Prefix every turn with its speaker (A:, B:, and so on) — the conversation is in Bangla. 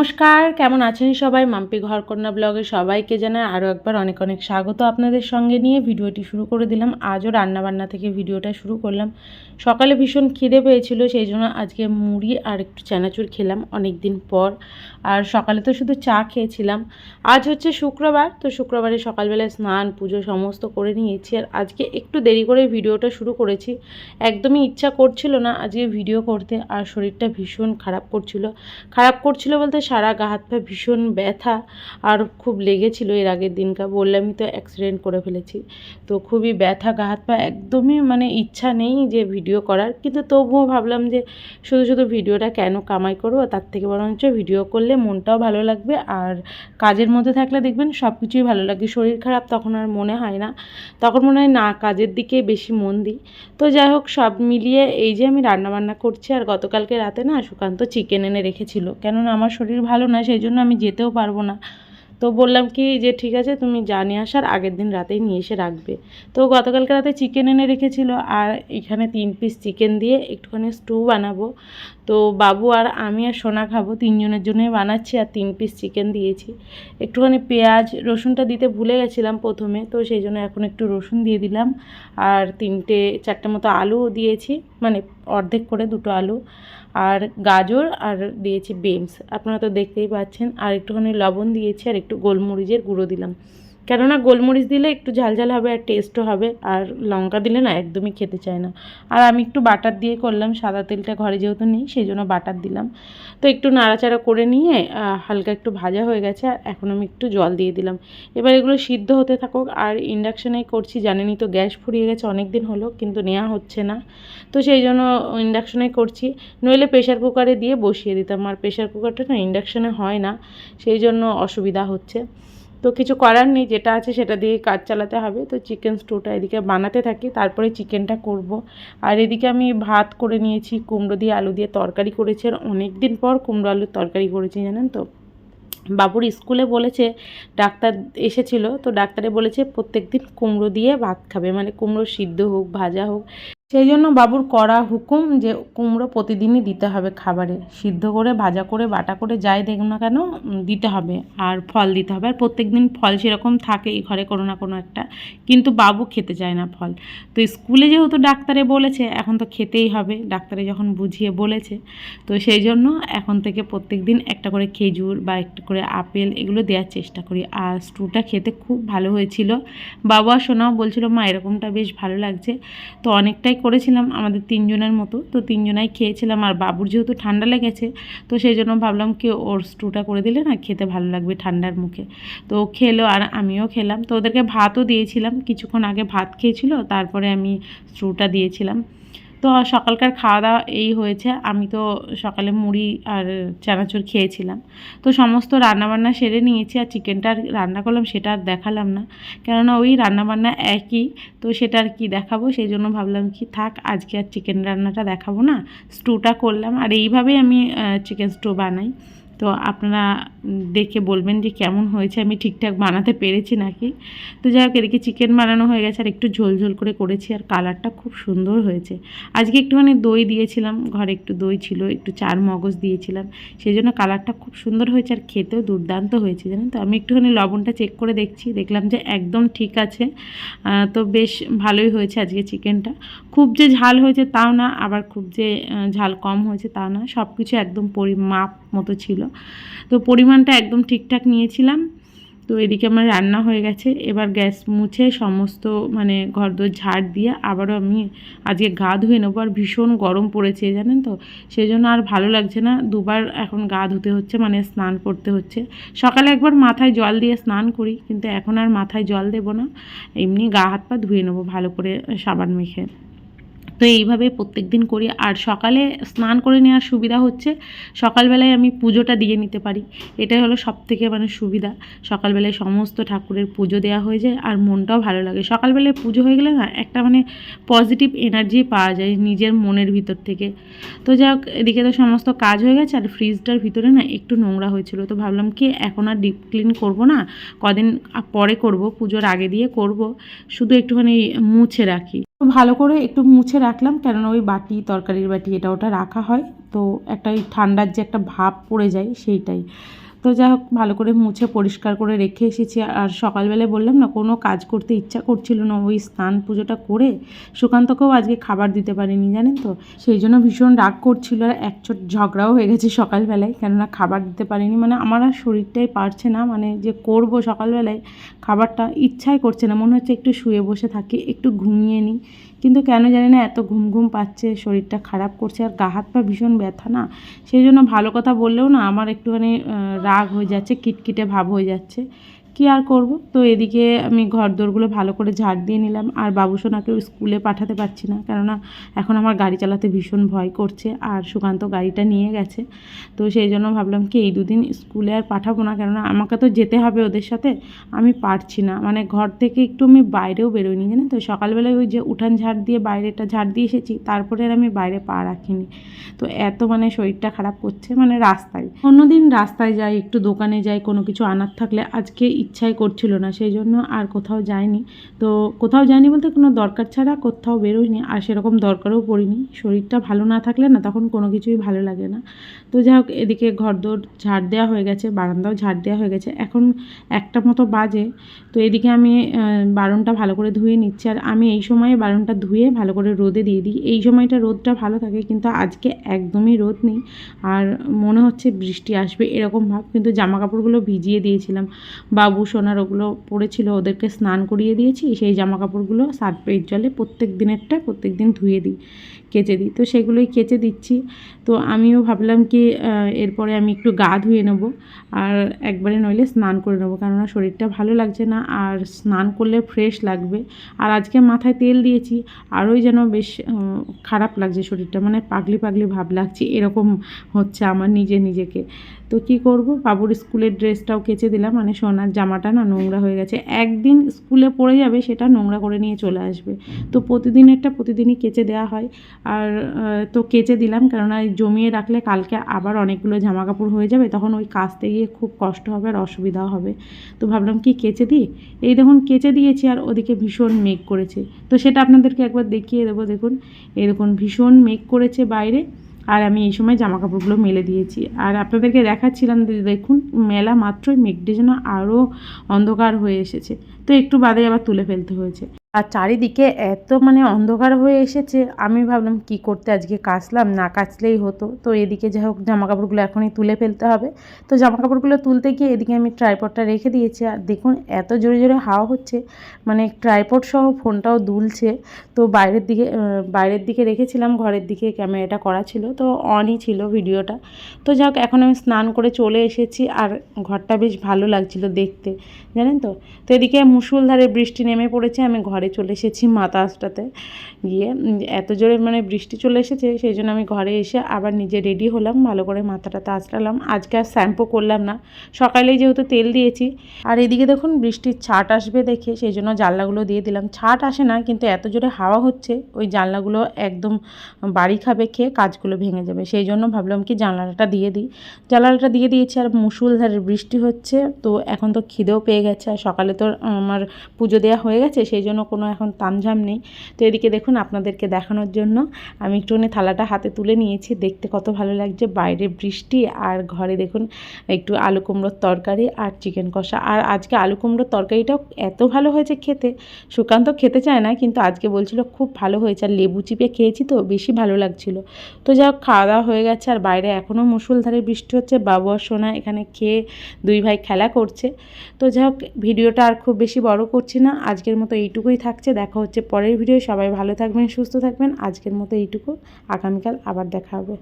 A: নমস্কার, কেমন আছেন সবাই? মাম্পি ঘরকন্যা ব্লগে সবাইকে জানায় আরও একবার অনেক অনেক স্বাগত আপনাদের সঙ্গে নিয়ে। ভিডিওটি শুরু করে দিলাম। আজও রান্নাবান্না থেকে ভিডিওটা শুরু করলাম। সকালে ভীষণ খিদে পেয়েছিল, সেই জন্য আজকে মুড়ি আর একটু চানাচুর খেলাম অনেক দিন পর। আর সকালে তো শুধু চা খেয়েছিলাম। আজ হচ্ছে শুক্রবার, তো শুক্রবারে সকালবেলায় স্নান, পুজো সমস্ত করে নিয়েছি। আর আজকে একটু দেরি করে ভিডিওটা শুরু করেছি। একদমই ইচ্ছা করছিল না আজকে ভিডিও করতে, আর শরীরটা ভীষণ খারাপ করছিল। খারাপ করছিল বলতে সারা গা হাত পা ভীষণ ব্যথা আর খুব লেগেছিল এর আগের দিনকা বললামই তো অ্যাক্সিডেন্ট করে ফেলেছি। তো খুবই ব্যথা, গা হাত পা একদমই মানে ইচ্ছা নেই যে ভিডিও করার। কিন্তু তবুও ভাবলাম যে শুধু শুধু ভিডিওটা কেন কামাই করব? তার থেকে বরঞ্চ ভিডিও করলে মনটাও ভালো লাগবে। আর কাজের মধ্যে থাকলে দেখবেন সব কিছুই ভালো লাগে। শরীর খারাপ তখন আর মনে হয় না। তখন মনে হয় না, কাজের দিকে বেশি মন দিই। তো যাই হোক, সব মিলিয়ে এই যে আমি রান্নাবান্না করছি, আর গতকালকে রাতে না সুকান্ত চিকেন এনে রেখেছিল। কেননা আমার শরীর ভালো না সেই জন্য আমি যেতেও পারব না। তো বললাম কি যে ঠিক আছে, তুমি যা নিয়ে আসার আগের দিন রাতেই নিয়ে এসে রাখবে। তো গতকালকে রাতে চিকেন এনে রেখেছিল, আর এখানে তিন পিস চিকেন দিয়ে একটুখানি স্টু বানাবো। তো বাবু আর আমি আর সোনা খাব, তিনজনের জন্যই বানাচ্ছি আর তিন পিস চিকেন দিয়েছি। একটুখানি পেঁয়াজ, রসুনটা দিতে ভুলে গেছিলাম প্রথমে, তো সেই জন্য এখন একটু রসুন দিয়ে দিলাম। আর তিনটে, চারটে মতো আলু দিয়েছি মানে অর্ধেক করে দুটো আলু। আর গাজর আর দিয়েছি বিনস আপনারা তো দেখতেই পাচ্ছেন। আর একটুখানি লবণ দিয়েছি আর একটু গোলমরিচের গুঁড়ো দিলাম। কেননা গোলমরিচ দিলে একটু ঝালঝাল হবে আর টেস্টও হবে, আর লঙ্কা দিলে না একদমই খেতে চায় না। আর আমি একটু বাটার দিয়ে করলাম, সাদা তেলটা ঘরে যেহেতু নেই, সেই জন্য বাটার দিলাম। তো একটু নাড়াচাড়া করে নিয়ে হালকা একটু ভাজা হয়ে গেছে, আর এখন আমি একটু জল দিয়ে দিলাম। এবার এগুলো সিদ্ধ হতে থাকুক, আর ইন্ডাকশানেই করছি, জানেনই তো গ্যাস ফুরিয়ে গেছে অনেক দিন হলো, কিন্তু নেওয়া হচ্ছে না। তো সেই জন্য ইন্ডাকশানে করছি। নইলে প্রেশার কুকারে দিয়ে বসিয়ে দিতাম, আর প্রেশার কুকারটা না ইন্ডাকশানে হয় না, সেই জন্য অসুবিধা হচ্ছে। তো কিছু করার নেই, যেটা আছে সেটা দিয়ে কাজ চালাতে হবে। তো চিকেন স্টুটা এদিকে বানাতে থাকি, তারপরে চিকেনটা করব। আর এদিকে আমি ভাত করে নিয়েছি, কুমড়ো দিয়ে আলু দিয়ে তরকারি করেছি, আর অনেক দিন পর কুমড়ো আলুর তরকারি করেছি, জানেন তো? বাবুর স্কুলে বলেছে, ডাক্তার এসেছিল, তো ডাক্তারে বলেছে প্রত্যেক দিন কুমড়ো দিয়ে ভাত খাবে মানে কুমড়ো সিদ্ধ হোক, ভাজা হোক। সেই জন্য বাবুর করা হুকুম যে কুমড়ো প্রতিদিনই দিতে হবে খাবারে। সিদ্ধ করে, ভাজা করে, বাটা করে যাই দেখুন না কেন দিতে হবে। আর ফল দিতে হবে। আর প্রত্যেক দিন ফল সেরকম থাকেই ঘরে কোনো না কোনো একটা, কিন্তু বাবু খেতে চায় না ফল। তো স্কুলে যেহেতু ডাক্তারে বলেছে, এখন তো খেতেই হবে। ডাক্তারে যখন বুঝিয়ে বলেছে, তো সেই জন্য এখন থেকে প্রত্যেক দিন একটা করে খেজুর বা একটা করে আপেল এগুলো দেওয়ার চেষ্টা করি। আর স্টুটা খেতে খুব ভালো হয়েছিল। বাবা শোনাও বলছিল, মা, এরকমটা বেশ ভালো লাগছে। তো অনেকটাই করেছিলাম আমাদের তিনজনের মতো। তো তিনজনাই খেয়েছিলাম আর বাবুর যেহেতু ঠান্ডা লেগেছে, তো সেই জন্য ভাবলাম কি ওর স্টুটা করে দিলে না খেতে ভালো লাগবে ঠান্ডার মুখে। তো খেলো আর আমিও খেলাম। তো ওদেরকে ভাতও দিয়েছিলাম। কিছুক্ষণ আগে ভাত খেয়েছিল, তারপরে আমি স্টুটা দিয়েছিলাম। তো সকালকার খাওয়া দাওয়া এই হয়েছে। আমি তো সকালে মুড়ি আর চানাচুর খেয়েছিলাম। তো সমস্ত রান্নাবান্না সেরে নিয়েছি আর চিকেনটা আর রান্না করলাম সেটা আর দেখালাম না। কেননা ওই রান্নাবান্না একই। তো সেটা আর কি দেখাবো? সেই জন্য ভাবলাম কি থাক, আজকে আর চিকেন রান্নাটা দেখাবো না। স্টুটা করলাম। আর এইভাবেই আমি চিকেন স্টু বানাই। তো আপনারা দেখে বলবেন যে কেমন হয়েছে, আমি ঠিকঠাক বানাতে পেরেছি নাকি? তো যাই হোক, এদিকে চিকেন বানানো হয়ে গেছে আর একটু ঝোল ঝোল করে করেছি আর কালারটা খুব সুন্দর হয়েছে। আজকে একটুখানি দই দিয়েছিলাম, ঘরে একটু দই ছিল, একটু চার মগজ দিয়েছিলাম সেই জন্য কালারটা খুব সুন্দর হয়েছে আর খেতেও দুর্দান্ত হয়েছে, জানেন তো? আমি একটুখানি লবণটা চেক করে দেখছি, দেখলাম যে একদম ঠিক আছে। তো বেশ ভালোই হয়েছে আজকে চিকেনটা খুব যে ঝাল হয়েছে তাও না, আবার খুব যে ঝাল কম হয়েছে তাও না সব কিছু একদম পরিমাপ মতো ছিল। তো পরিমাণটা একদম ঠিকঠাক নিয়েছিলাম। তো এদিকে আমার রান্না হয়ে গেছে। এবার গ্যাস মুছে সমস্ত মানে ঘরদোর ঝাড় দিয়ে আবারও আমি আজকে গা ধুয়ে নেব। আর ভীষণ গরম পড়েছে, জানেন তো? সেই জন্য আর ভালো লাগছে না। দুবার এখন গা ধুতে হচ্ছে মানে স্নান করতে হচ্ছে। সকালে একবার মাথায় জল দিয়ে স্নান করি, কিন্তু এখন আর মাথায় জল দেবো না। এমনি গা হাত পা ধুয়ে নেব ভালো করে সাবান মেখে। তো এইভাবে প্রত্যেক দিন করি। আর সকালে স্নান করে নেওয়ার সুবিধা হচ্ছে, সকালবেলায় আমি পুজোটা দিয়ে নিতে পারি। এটাই হলো সব থেকে মানে সুবিধা। সকালবেলায় সমস্ত ঠাকুরের পুজো দেওয়া হয়ে যায় আর মনটাও ভালো লাগে। সকালবেলায় পুজো হয়ে গেলে না একটা মানে পজিটিভ এনার্জি পাওয়া যায় নিজের মনের ভিতর থেকে। তো যাই হোক এদিকে তো সমস্ত কাজ হয়ে গেছে আর ফ্রিজটার ভিতরে না একটু নোংরা হয়েছিল। তো ভাবলাম কি এখন আর ডিপ ক্লিন করব না, কদিন পরে করব, পুজোর আগে দিয়ে করব। শুধু একটুখানি মুছে রাখি। তো ভালো করে একটু মুছে রাখলাম, কেননা ওই বাটি, তরকারির বাটি, এটা ওটা রাখা হয়। তো একটা ঠান্ডার যে একটা ভাব পড়ে যায়, সেইটাই। তো যা হোক, ভালো করে মুছে পরিষ্কার করে রেখে এসেছি। আর সকালবেলায় বললাম না, কোনো কাজ করতে ইচ্ছা করছিল না। ওই স্নান পুজোটা করে সুকান্তকেও আজকে খাবার দিতে পারিনি, জানেন তো? সেই জন্য ভীষণ রাগ করছিল আর একচোট ঝগড়াও হয়ে গেছে সকালবেলায়, কেননা খাবার দিতে পারিনি। মানে আমার আর শরীরটাই পারছে না মানে যে করব সকালবেলায় খাবারটা ইচ্ছাই করছে না। মনে হচ্ছে একটু শুয়ে বসে থাকি, একটু ঘুমিয়ে নিই। কিন্তু কেন জানি না এত ঘুম ঘুম পাচ্ছে, শরীরটা খারাপ করছে আর গা হাত পা ভীষণ ব্যথা না? সেই জন্য ভালো কথা বললেও না আমার একটুখানি রাগ হয়ে যাচ্ছে, কিটকিটে ভাব হয়ে যাচ্ছে। কি আর করব? তো এদিকে আমি ঘর দোরগুলো ভালো করে ঝাড় দিয়ে নিলাম। আর বাবুসোনাকেও স্কুলে পাঠাতে পারছি না, কেননা এখন আমার গাড়ি চালাতে ভীষণ ভয় করছে আর সুকান্ত গাড়িটা নিয়ে গেছে। তো সেই জন্য ভাবলাম কি, এই দুদিন স্কুলে আর পাঠাবো না, কেননা আমাকে তো যেতে হবে ওদের সাথে, আমি পারছি না। মানে ঘর থেকে একটু আমি বাইরেও বেরোইনি জানেন তো? সকালবেলায় ওই যে উঠান ঝাড় দিয়ে, বাইরেটা ঝাড় দিয়ে এসেছি, তারপরে আর আমি বাইরে পা রাখিনি। তো এত মানে শরীরটা খারাপ করছে মানে রাস্তায়। অন্যদিন রাস্তায় যাই, একটু দোকানে যাই, কোনো কিছু আনার থাকলে আজকে ইচ্ছাই করছিল না, সেই জন্য আর কোথাও যাইনি তো কোথাও যাইনি বলতে কোনো দরকার ছাড়া কোথাও বেরোয়নি, আর সেরকম দরকারও পড়িনি। শরীরটা ভালো না থাকলে না তখন কোনো কিছুই ভালো লাগে না। তো যাই হোক, এদিকে ঘরদোর ঝাড় দেওয়া হয়ে গেছে, বারান্দাও ঝাড় দেওয়া হয়ে গেছে। এখন একটা মতো বাজে, তো এদিকে আমি বারণটা ভালো করে ধুয়ে নিচ্ছি। আর আমি এই সময়ে বারণটা ধুয়ে ভালো করে রোদে দিয়ে দিই। এই সময়টা রোদটা ভালো থাকে, কিন্তু আজকে একদমই রোদ নেই। আর মনে হচ্ছে বৃষ্টি আসবে, এরকম ভাব। কিন্তু জামা কাপড়গুলো ভিজিয়ে দিয়েছিলাম। বাবু সোনার ওগুলো পড়েছিল, ওদেরকে স্নান করিয়ে দিয়েছি, সেই জামা কাপড়গুলো সার্ফের জলে প্রত্যেক দিনেরটা প্রত্যেক দিন ধুয়ে দিই, কেচে দিই। তো সেগুলোই কেচে দিচ্ছি। তো আমিও ভাবলাম কি এরপরে আমি একটু গা ধুয়ে নেব আর একবারে নইলে স্নান করে নেব, কেননা শরীরটা ভালো লাগছে না আর স্নান করলে ফ্রেশ লাগবে। আর আজকে মাথায় তেল দিয়েছি, আরোই যেন বেশ খারাপ লাগছে শরীরটা মানে পাগলি পাগলি ভাব লাগছে, এরকম হচ্ছে আমার নিজে নিজেকে। তো কি করব? বাবুর স্কুলের ড্রেসটাও কেচে দিলাম। মানে সোনার জামাটা না নোংরা হয়ে গেছে। একদিন স্কুলে পড়ে যাবে, সেটা নোংরা করে নিয়ে চলে আসবে। তো প্রতিদিনেরটা প্রতিদিনই কেচে দেওয়া হয়। আর তো কেচে দিলাম। কেননা জমিয়ে রাখলে কালকে আবার অনেকগুলো জামা কাপড় হয়ে যাবে। তখন ওই কাচতে গিয়ে খুব কষ্ট হবে আর অসুবিধাও হবে। তো ভাবলাম কি কেচে দিই? এই দেখুন, কেচে দিয়েছি আর ওদিকে ভীষণ মেঘ করেছে। তো সেটা আপনাদেরকে একবার দেখিয়ে দেবো। দেখুন এই দেখুন ভীষণ মেঘ করেছে বাইরে। আর আমি এই সময় জামা কাপড়গুলো মেলে দিয়েছি। আর আপনাদেরকে দেখাচ্ছিলাম দেখুন, মেলা মাত্রই মেঘটি যেন আরও অন্ধকার হয়ে এসেছে। তো একটু বাদে আবার তুলে ফেলতে হয়েছে। আর চারিদিকে এত মানে অন্ধকার হয়ে এসেছে, আমি ভাবলাম কি করতে আজকে কাচলাম, না কাচলেই হতো। তো এদিকে যাই হোক জামা কাপড়গুলো এখনই তুলে ফেলতে হবে। তো জামা কাপড়গুলো তুলতে গিয়ে এদিকে আমি ট্রাইপডটা রেখে দিয়েছি। আর দেখুন, এত জোরে জোরে হাওয়া হচ্ছে মানে ট্রাইপড সহ ফোনটাও দুলছে। তো বাইরের দিকে বাইরের দিকে রেখেছিলাম, ঘরের দিকে ক্যামেরাটা করা ছিল, তো অনই ছিল ভিডিওটা। তো যাই হোক, এখন আমি স্নান করে চলে এসেছি, আর ঘরটা বেশ ভালো লাগছিল দেখতে, জানেন তো? তো এদিকে মুসুলধারে বৃষ্টি নেমে পড়েছে, আমি ঘরে চলে এসেছি মাথা আসটাতে গিয়ে এত জোরে মানে বৃষ্টি চলে এসেছে, সেই জন্য আমি ঘরে এসে আবার নিজে রেডি হলাম, ভালো করে মাথাটাতে আসলাম আজকে আর শ্যাম্পু করলাম না, সকালেই যেহেতু তেল দিয়েছি। আর এদিকে দেখুন, বৃষ্টির ছাট আসবে দেখে, সেই জন্য জানলাগুলো দিয়ে দিলাম। ছাট আসে না, কিন্তু এত জোরে হাওয়া হচ্ছে, ওই জানলাগুলো একদম বাড়ি খাবে, খেয়ে কাজগুলো ভেঙে যাবে। সেই জন্য ভাবলাম কি জানলাটা দিয়ে দিই। জানলাটা দিয়ে দিয়েছি, আর মুসুলধারে বৃষ্টি হচ্ছে, তো এখন তো খিদেও পেয়ে গেছে। আর সকালে তো আমার পুজো দেওয়া হয়ে গেছে, সেই জন্য কোনো এখন তামঝাম নেই। তো এদিকে দেখুন আপনাদেরকে দেখানোর জন্য আমি একটুখানি থালাটা হাতে তুলে নিয়েছি। দেখতে কত ভালো লাগছে। বাইরে বৃষ্টি আর ঘরে দেখুন একটু আলু কুমড়োর তরকারি আর চিকেন কষা। আর আজকে আলু কুমড়োর তরকারিটাও এত ভালো হয়েছে খেতে। সুকান্ত খেতে চায় না, কিন্তু আজকে বলছিল খুব ভালো হয়েছে। আর লেবু চিপে খেয়েছি তো, বেশি ভালো লাগছিল। তো যা খাওয়া দাওয়া হয়ে গেছে। আর বাইরে এখনও মুসুলধারে বৃষ্টি হচ্ছে। বাবু আর সোনা এখানে খেয়ে দুই ভাই খেলা করছে। তো যাই হোক, ভিডিওটা আর খুব বেশি বড় করছি না। আজকের মতো এইটুকুই থাকছে, দেখা হচ্ছে পরের ভিডিও সবাই ভালো থাকবেন, সুস্থ থাকবেন। আজকের মতো এইটুকু। আগামীকাল আবার দেখা হবে।